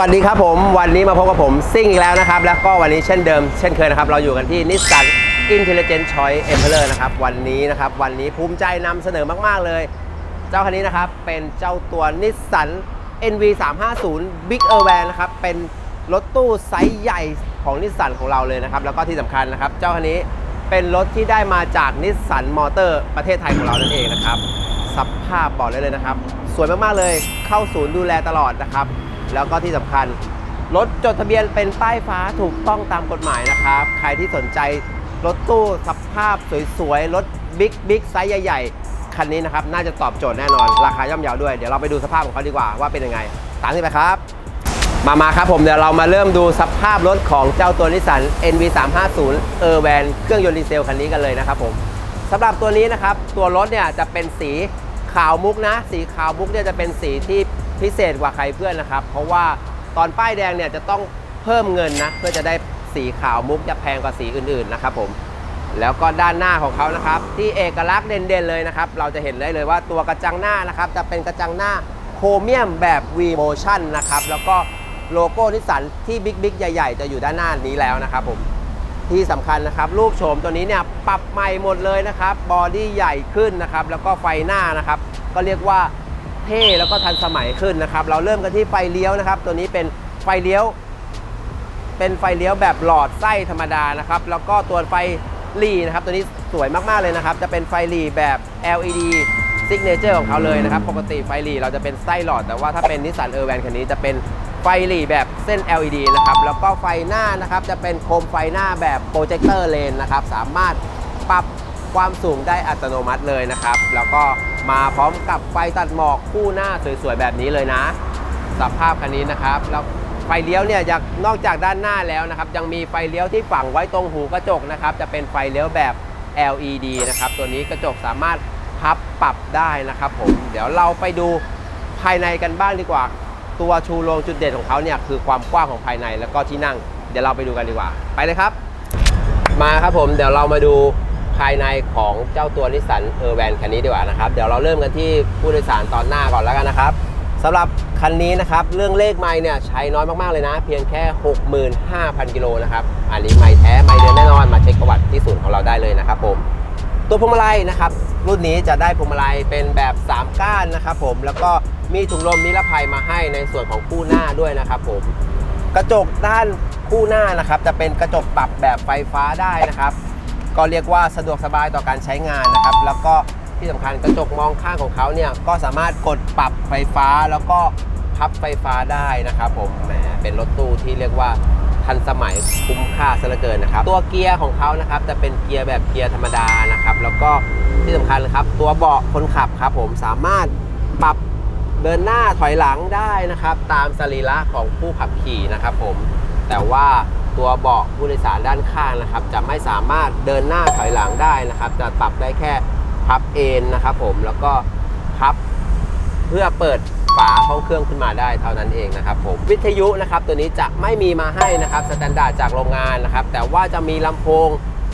สวัสดีครับผมวันนี้มาพบกับผมซิ่งอีกแล้วนะครับ แล้วก็วันนี้เช่นเดิมเช่นเคยนะครับ เราอยู่กันที่นิสสัน Intelligent Choice Emperor นะครับ วันนี้นะครับ วันนี้ภูมิใจนำเสนอมาก ๆ เลย เจ้าคันนี้นะครับ เป็นเจ้าตัวนิสสัน NV 3 5 0 Big Air Van นะครับ เป็นรถตู้ไซส์ใหญ่ของนิสสันของเราเลยนะครับ แล้วก็ที่สำคัญนะครับ เจ้าคันนี้เป็นรถที่ได้มาจากนิสสันมอเตอร์ประเทศไทยของเรานั่นเองนะครับสภาพบอกได้เลยนะครับ สวยมากๆเลยเข้าศูนย์ดูแลตลอดนะครับ แล้วก็ที่สำคัญรถจดทะเบียนเป็นป้ายฟ้าถูกต้องตามกฎหมายนะครับ ใครที่สนใจรถตู้สภาพสวยๆ รถบิ๊กบิ๊กไซส์ใหญ่ๆ คันนี้นะครับ น่าจะตอบโจทย์แน่นอน ราคาย่อมเยาวด้วย เดี๋ยวเราไปดูสภาพของเขาดีกว่าว่าเป็นยังไง ตามที่ไปครับ มามาครับผมเดี๋ยวเรามาเริ่มดูสภาพรถของเจ้าตัวนิสสัน NV 3 5 0 e r v a n เครื่องยนต์ดีเซลคันนี้กันเลยนะครับผมสำหรับตัวนี้นะครับ ตัวรถเนี่ยจะเป็นสี ขาวมุกนะ สีขาวมุกเนี่ยจะเป็นสีที่พิเศษกว่าใครเพื่อนนะครับ เพราะว่าตอนป้ายแดงเนี่ยจะต้องเพิ่มเงินนะเพื่อจะได้สีขาวมุกจะแพงกว่าสีอื่นๆนะครับผมแล้วก็ด้านหน้าของเขานะครับ ที่เอกลักษณ์เด่นๆเลยนะครับ เราจะเห็นได้เลยว่าตัวกระจังหน้านะครับ จะเป็นกระจังหน้าโครเมียมแบบ V Motion นะครับ แล้วก็โลโก้นิสสันที่บิ๊กๆ ใหญ่ ๆ จะอยู่ด้านหน้านี้แล้วนะครับผม ที่สำคัญนะครับรูปโฉมตัวนี้เนี่ยปรับใหม่หมดเลยนะครับบอดี้ใหญ่ขึ้นนะครับแล้วก็ไฟหน้านะครับก็เรียกว่าเท่แล้วก็ทันสมัยขึ้นนะครับเราเริ่มกันที่ไฟเลี้ยวนะครับ ตัวนี้เป็นไฟเลี้ยว เป็นไฟเลี้ยวแบบหลอดไส้ธรรมดานะครับแล้วก็ตัวไฟหลีนะครับตัวนี้สวยมากๆเลยนะครับ จะเป็นไฟหลีแบบ LED Signature ของเขาเลยนะครับ ปกติไฟหลีเราจะเป็นไส้หลอด แต่ว่าถ้าเป็นนิสสันเออร์แวนคันนี้จะเป็น ไฟหลีแบบเส้น LED นะครับ แล้วก็ไฟหน้านะครับ จะเป็นโคมไฟหน้าแบบโปรเจคเตอร์เลนนะครับ สามารถปรับความสูงได้อัตโนมัติเลยนะครับ แล้วก็มาพร้อมกับไฟตัดหมอกคู่หน้าสวยๆ แบบนี้เลยนะ สภาพคันนี้นะครับ แล้วไฟเลี้ยวเนี่ยยังนอกจากด้านหน้าแล้วนะครับ ยังมีไฟเลี้ยวที่ฝังไว้ตรงหูกระจกนะครับ จะเป็นไฟเลี้ยวแบบ LED นะครับ ตัวนี้กระจกสามารถพับปรับได้นะครับผม เดี๋ยวเราไปดูภายในกันบ้างดีกว่า ตัวชูโรงจุดเด่นของเขาเนี่ยคือความกว้างของภายในแล้วก็ที่นั่ง เดี๋ยวเราไปดูกันดีกว่า ไปเลยครับ มาครับผมเดี๋ยวเรามาดูภายในของเจ้าตัวนิสสันเออร์แวนคันนี้ดีกว่านะครับ เดี๋ยวเราเริ่มกันที่ผู้โดยสารตอนหน้าก่อนแล้วกันนะครับสำหรับคันนี้นะครับเรื่องเลขไม้เนี่ยใช้น้อยมากๆเลยนะ เพียงแค่ 65,000 กิโลนะครับอันนี้ไม้แท้ไม้เดินแน่นอนมาเช็คประวัติที่ ตัวพวงมาลัยนะครับ รุ่นนี้จะได้พวงมาลัยเป็นแบบ 3 ก้านนะครับผมแล้วก็มีถุงลมนิรภัยมาให้ในส่วนของคู่หน้าด้วยนะครับผมกระจกด้านคู่หน้านะครับ จะเป็นกระจกปรับแบบไฟฟ้าได้นะครับ ก็เรียกว่าสะดวกสบายต่อการใช้งานนะครับ แล้วก็ที่สำคัญกระจกมองข้างของเขาเนี่ยก็สามารถกดปรับไฟฟ้าแล้วก็พับไฟฟ้าได้นะครับผมแหมเป็นรถตู้ที่เรียกว่า ทันสมัยคุ้มค่าซะเหลือเกินนะครับ ตัวเกียร์ของเขานะครับจะเป็นเกียร์แบบเกียร์ธรรมดานะครับ แล้วก็ที่สำคัญนะครับ ตัวเบาะคนขับครับผมสามารถปรับเดินหน้าถอยหลังได้นะครับ ตามสรีระของผู้ขับขี่นะครับผมแต่ว่าตัวเบาะผู้โดยสารด้านข้างนะครับ จะไม่สามารถเดินหน้าถอยหลังได้นะครับ จะปรับได้แค่พับเอนนะครับผมแล้วก็พับเพื่อเปิด ฝาห้องเครื่องขึ้นมาได้เท่านั้นเองนะครับผมวิทยุนะครับตัวนี้จะไม่มีมาให้นะครับสแตนดาร์ดจากโรงงานนะครับแต่ว่าจะมีลำโพง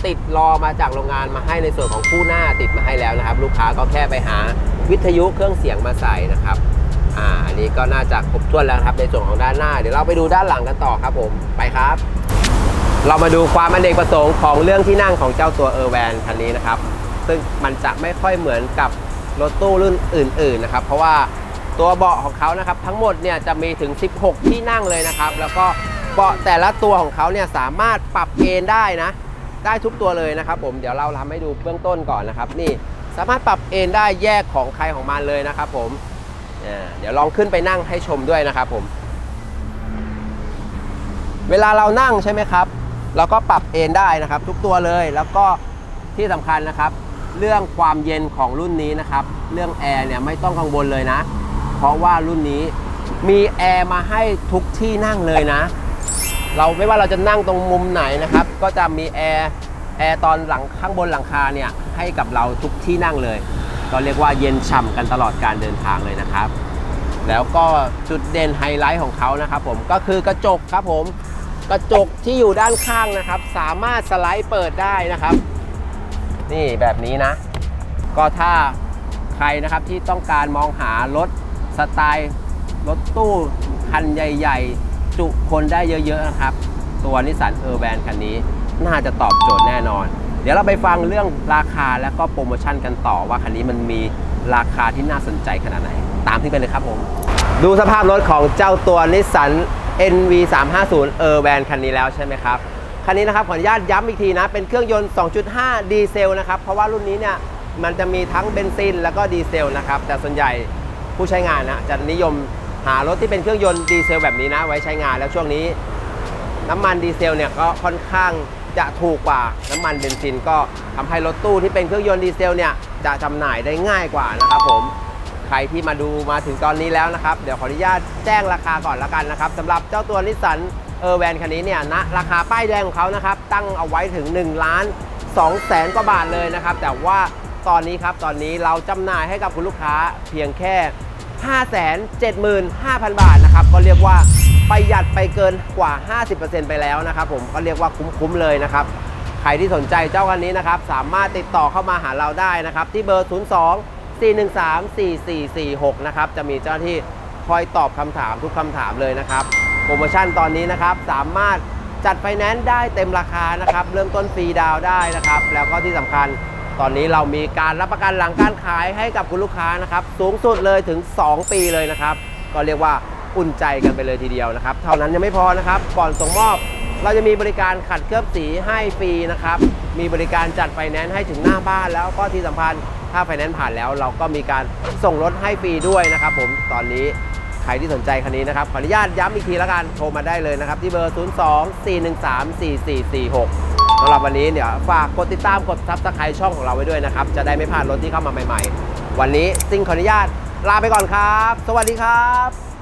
ติดรอมาจากโรงงานมาให้ในส่วนของคู่หน้าติดมาให้แล้วนะครับ ลูกค้าก็แค่ไปหาวิทยุเครื่องเสียงมาใส่นะครับอ่าอันนี้ก็น่าจะครบถ้วนแล้วครับในส่วนของด้านหน้า เดี๋ยวเราไปดูด้านหลังกันต่อครับผมไปครับ เรามาดูความอเนกประสงค์ของเรื่องที่นั่งของเจ้าตัวเออร์แวนคันนี้นะครับซึ่งมันจะไม่ค่อยเหมือนกับรถตู้รุ่นอื่น ๆนะครับ เพราะว่า ตัวเบาะของเขานะครับทั้งหมดเนี่ยจะมีถึง 16 ที่นั่งเลยนะครับ แล้วก็เบาะแต่ละตัวของเขาเนี่ยสามารถปรับเอนได้นะ ได้ทุกตัวเลยนะครับ ผมเดี๋ยวเราทำให้ดูเบื้องต้นก่อนนะครับ นี่สามารถปรับเอนได้แยกของใครของมันเลยนะครับ ผมเดี๋ยวลองขึ้นไปนั่งให้ชมด้วยนะครับ ผม เวลาเรานั่งใช่ไหมครับเราก็ปรับเอนได้นะครับ ทุกตัวเลยแล้วก็ที่สำคัญนะครับ เรื่องความเย็นของรุ่นนี้นะครับ เรื่องแอร์เนี่ยไม่ต้องกังวลเลยนะ เพราะว่ารุ่นนี้มีแอร์มาให้ทุกที่นั่งเลยนะ เราไม่ว่าเราจะนั่งตรงมุมไหนนะครับ ก็จะมีแอร์แอร์ตอนหลังข้างบนหลังคาเนี่ยให้กับเราทุกที่นั่งเลย ก็เรียกว่าเย็นฉ่ำกันตลอดการเดินทางเลยนะครับ แล้วก็จุดเด่นไฮไลท์ของเขานะครับผมก็คือกระจกครับผมกระจกที่อยู่ด้านข้างนะครับ สามารถสไลด์เปิดได้นะครับ นี่แบบนี้นะ ก็ถ้าใครนะครับที่ต้องการมองหารถ สไตล์รถตู้คันใหญ่ ๆ จุคนได้เยอะ ๆ นะครับ ตัวนิสสันเออร์แวนคันนี้ น่าจะตอบโจทย์แน่นอน เดี๋ยวเราไปฟังเรื่องราคาและก็โปรโมชั่นกันต่อว่าคันนี้มันมีราคาที่น่าสนใจขนาดไหน ตามที่ไปเลยครับผม ดูสภาพรถของเจ้าตัวนิสสัน NV 3 5 0 e r v a n คันนี้แล้วใช่ไหมครับ คันนี้นะครับขออนุญาตย้ำอีกทีนะ เป็นเครื่องยนต์ 2.5 ดีเซลนะครับ เพราะว่ารุ่นนี้เนี่ยมันจะมีทั้งเบนซินแล้วก็ดีเซลนะครับ แต่ส่วนใหญ่ ผู้ใช้งานนะจะนิยมหารถที่เป็นเครื่องยนต์ดีเซลแบบนี้นะ ไว้ใช้งานแล้วช่วงนี้ น้ำมันดีเซลเนี่ยก็ค่อนข้างจะถูกกว่าน้ำมันเบนซินก็ทำให้รถตู้ที่เป็นเครื่องยนต์ดีเซลเนี่ยจะจำหน่ายได้ง่ายกว่านะครับผมใครที่มาดูมาถึงตอนนี้แล้วนะครับ เดี๋ยวขออนุญาตแจ้งราคาก่อนละกันนะครับสำหรับเจ้าตัวนิสสันเออร์แวนคันนี้เนี่ยณราคาป้ายแดงของเขานะครับตั้งเอาไว้ถึง1ล้าน2แสนกว่าบาทเลยนะครับ แต่ว่า ตอนนี้ครับตอนนี้เราจำหน่ายให้กับคุณลูกค้าเพียงแค่ 575,000 บาทนะครับก็เรียกว่าประหยัดไปเกินกว่า 50%ไปแล้วนะครับผมก็เรียกว่าคุ้มๆเลยนะครับใครที่สนใจเจ้าคันนี้นะครับสามารถติดต่อเข้ามาหาเราได้นะครับที่เบอร์ 02 413 4446 นะครับจะมีเจ้าที่คอยตอบคำถามทุกคำถามเลยนะครับโปรโมชั่นตอนนี้นะครับสามารถจัดไฟแนนซ์ได้เต็มราคานะครับ เริ่มต้นฟรีดาวได้นะครับ แล้วก็ที่สำคัญ ตอนนี้เรามีการรับประกันหลังการขายให้กับคุณลูกค้านะครับ สูงสุดเลยถึง 2 ปีเลยนะครับ ก็เรียกว่าอุ่นใจกันไปเลยทีเดียวนะครับ เท่านั้นยังไม่พอนะครับ ก่อนส่งมอบ เราจะมีบริการขัดเคลือบสีให้ฟรีนะครับ มีบริการจัดไฟแนนซ์ให้ถึงหน้าบ้านแล้วก็ที่สำคัญถ้าไฟแนนซ์ผ่านแล้ว เราก็มีการส่งรถให้ฟรีด้วยนะครับ ผมตอนนี้ใครที่สนใจคันนี้นะครับขออนุญาตย้ำอีกทีแล้วกันโทรมาได้เลยนะครับที่เบอร์ 02 413 4446ำหรับวันนี้เดี๋ยวฝากกดติดตามกดซับสไครต์ช่องของเราไว้ด้วยนะครับ จะได้ไม่พลาดรถที่เข้ามาใหม่ ๆ วันนี้ซิ่งขออนุญาตลาไปก่อนครับ สวัสดีครับ